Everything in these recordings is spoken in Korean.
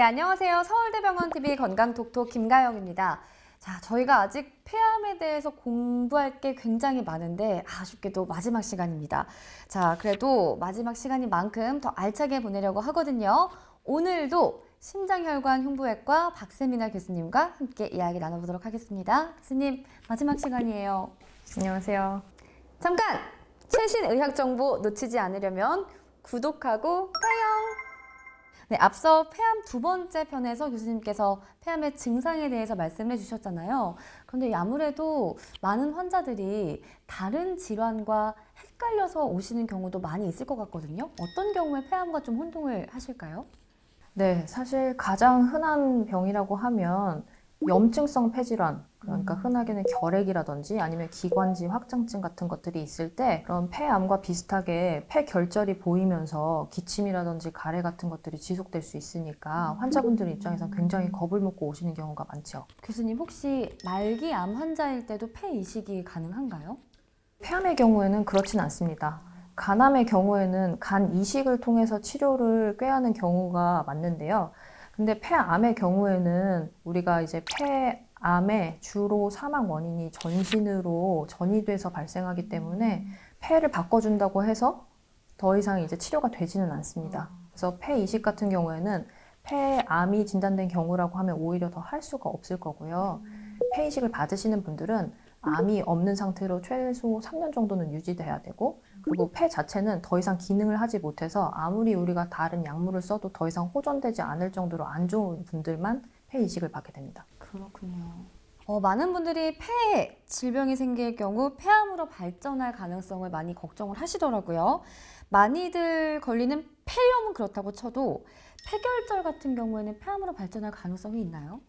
네, 안녕하세요. 서울대병원 TV 건강톡톡 김가영입니다. 자, 저희가 아직 폐암에 대해서 공부할 게 굉장히 많은데 아쉽게도 마지막 시간입니다. 자, 그래도 마지막 시간인 만큼 더 알차게 보내려고 하거든요. 오늘도 심장혈관 흉부외과 박세민아 교수님과 함께 이야기 나눠보도록 하겠습니다. 교수님, 마지막 시간이에요. 안녕하세요. 잠깐! 최신 의학 정보 놓치지 않으려면 구독하고 까영! 네, 앞서 폐암 두 번째 편에서 교수님께서 폐암의 증상에 대해서 말씀해 주셨잖아요. 그런데 아무래도 많은 환자들이 다른 질환과 헷갈려서 오시는 경우도 많이 있을 것 같거든요. 어떤 경우에 폐암과 좀 혼동을 하실까요? 네, 사실 가장 흔한 병이라고 하면 염증성 폐질환, 그러니까 흔하게는 결핵이라든지 아니면 기관지 확장증 같은 것들이 있을 때 그런 폐암과 비슷하게 폐결절이 보이면서 기침이라든지 가래 같은 것들이 지속될 수 있으니까 환자분들 입장에서 굉장히 겁을 먹고 오시는 경우가 많죠. 교수님 혹시 말기 암 환자일 때도 폐 이식이 가능한가요? 폐암의 경우에는 그렇진 않습니다. 간암의 경우에는 간 이식을 통해서 치료를 꾀하는 경우가 많는데요. 근데 폐암의 경우에는 우리가 이제 폐암의 주로 사망 원인이 전신으로 전이 돼서 발생하기 때문에 폐를 바꿔준다고 해서 더 이상 이제 치료가 되지는 않습니다. 그래서 폐 이식 같은 경우에는 폐암이 진단된 경우라고 하면 오히려 더 할 수가 없을 거고요. 폐 이식을 받으시는 분들은 암이 없는 상태로 최소 3년 정도는 유지돼야 되고 그리고 폐 자체는 더 이상 기능을 하지 못해서 아무리 우리가 다른 약물을 써도 더 이상 호전되지 않을 정도로 안 좋은 분들만 폐 이식을 받게 됩니다. 그렇군요. 어, 많은 분들이 폐에 질병이 생길 경우 폐암으로 발전할 가능성을 많이 걱정을 하시더라고요. 많이들 걸리는 폐염은 그렇다고 쳐도 폐결절 같은 경우에는 폐암으로 발전할 가능성이 있나요?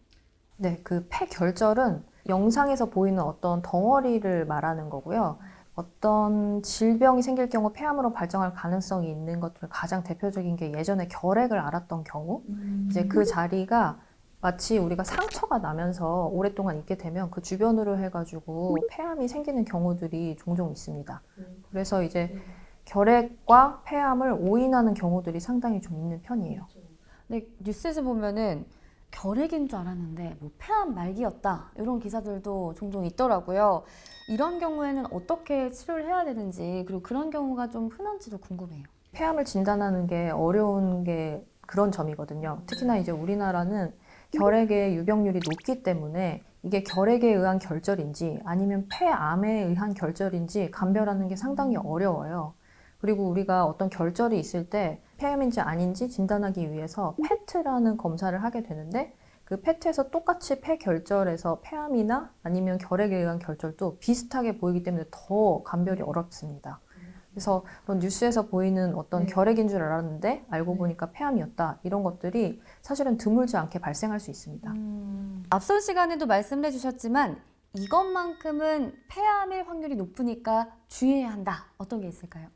네, 그 폐결절은 영상에서 보이는 어떤 덩어리를 말하는 거고요. 어떤 질병이 생길 경우 폐암으로 발전할 가능성이 있는 것들 가장 대표적인 게 예전에 결핵을 앓았던 경우 이제 그 자리가 마치 우리가 상처가 나면서 오랫동안 있게 되면 그 주변으로 해가지고 폐암이 생기는 경우들이 종종 있습니다. 그래서 이제 결핵과 폐암을 오인하는 경우들이 상당히 좀 있는 편이에요. 근데 뉴스에서 보면은 결핵인 줄 알았는데 뭐 폐암 말기였다 이런 기사들도 종종 있더라고요. 이런 경우에는 어떻게 치료를 해야 되는지 그리고 그런 경우가 좀 흔한지도 궁금해요. 폐암을 진단하는 게 어려운 게 그런 점이거든요. 특히나 이제 우리나라는 결핵의 유병률이 높기 때문에 이게 결핵에 의한 결절인지 아니면 폐암에 의한 결절인지 감별하는 게 상당히 어려워요. 그리고 우리가 어떤 결절이 있을 때 폐암인지 아닌지 진단하기 위해서 페트라는 검사를 하게 되는데 그 페트에서 똑같이 폐결절에서 폐암이나 아니면 결핵에 의한 결절도 비슷하게 보이기 때문에 더 감별이 어렵습니다. 그래서 그런 뉴스에서 보이는 어떤 네. 결핵인 줄 알았는데 알고 네. 보니까 폐암이었다. 이런 것들이 사실은 드물지 않게 발생할 수 있습니다. 음. 앞선 시간에도 말씀해 주셨지만 이것만큼은 폐암일 확률이 높으니까 주의해야 한다. 어떤 게 있을까요?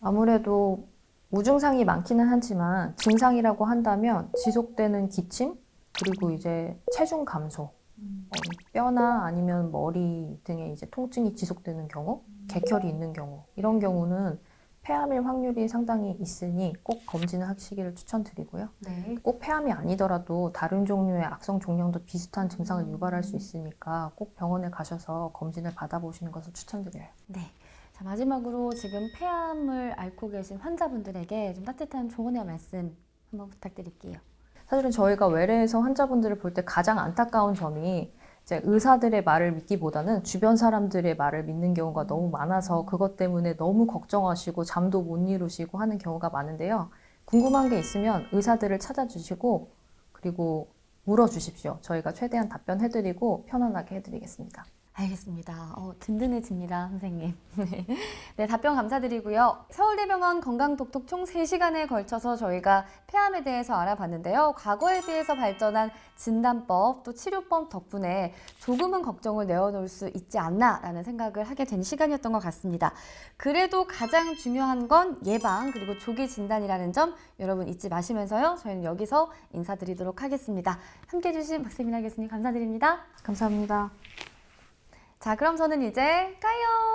아무래도 우증상이 많기는 하지만 증상이라고 한다면 지속되는 기침 그리고 이제 체중 감소, 어, 뼈나 아니면 머리 등의 이제 통증이 지속되는 경우, 객혈이 있는 경우 이런 경우는 폐암일 확률이 상당히 있으니 꼭 검진을 하시기를 추천드리고요. 네. 꼭 폐암이 아니더라도 다른 종류의 악성 종양도 비슷한 증상을 유발할 수 있으니까 꼭 병원에 가셔서 검진을 받아보시는 것을 추천드려요. 네. 자, 마지막으로 지금 폐암을 앓고 계신 환자분들에게 좀 따뜻한 조언의 말씀 한번 부탁드릴게요. 사실은 저희가 외래에서 환자분들을 볼 때 가장 안타까운 점이 이제 의사들의 말을 믿기보다는 주변 사람들의 말을 믿는 경우가 너무 많아서 그것 때문에 너무 걱정하시고 잠도 못 이루시고 하는 경우가 많은데요. 궁금한 게 있으면 의사들을 찾아주시고 그리고 물어주십시오. 저희가 최대한 답변해드리고 편안하게 해드리겠습니다. 알겠습니다. 어, 든든해집니다, 선생님. 네, 답변 감사드리고요. 서울대병원 건강독톡 총 3시간에 걸쳐서 저희가 폐암에 대해서 알아봤는데요. 과거에 비해서 발전한 진단법 또 치료법 덕분에 조금은 걱정을 내어놓을 수 있지 않나라는 생각을 하게 된 시간이었던 것 같습니다. 그래도 가장 중요한 건 예방 그리고 조기 진단이라는 점 여러분 잊지 마시면서요. 저희는 여기서 인사드리도록 하겠습니다. 함께 해 주신 박세민아 교수님 감사드립니다. 감사합니다. 자, 그럼 저는 이제 까요!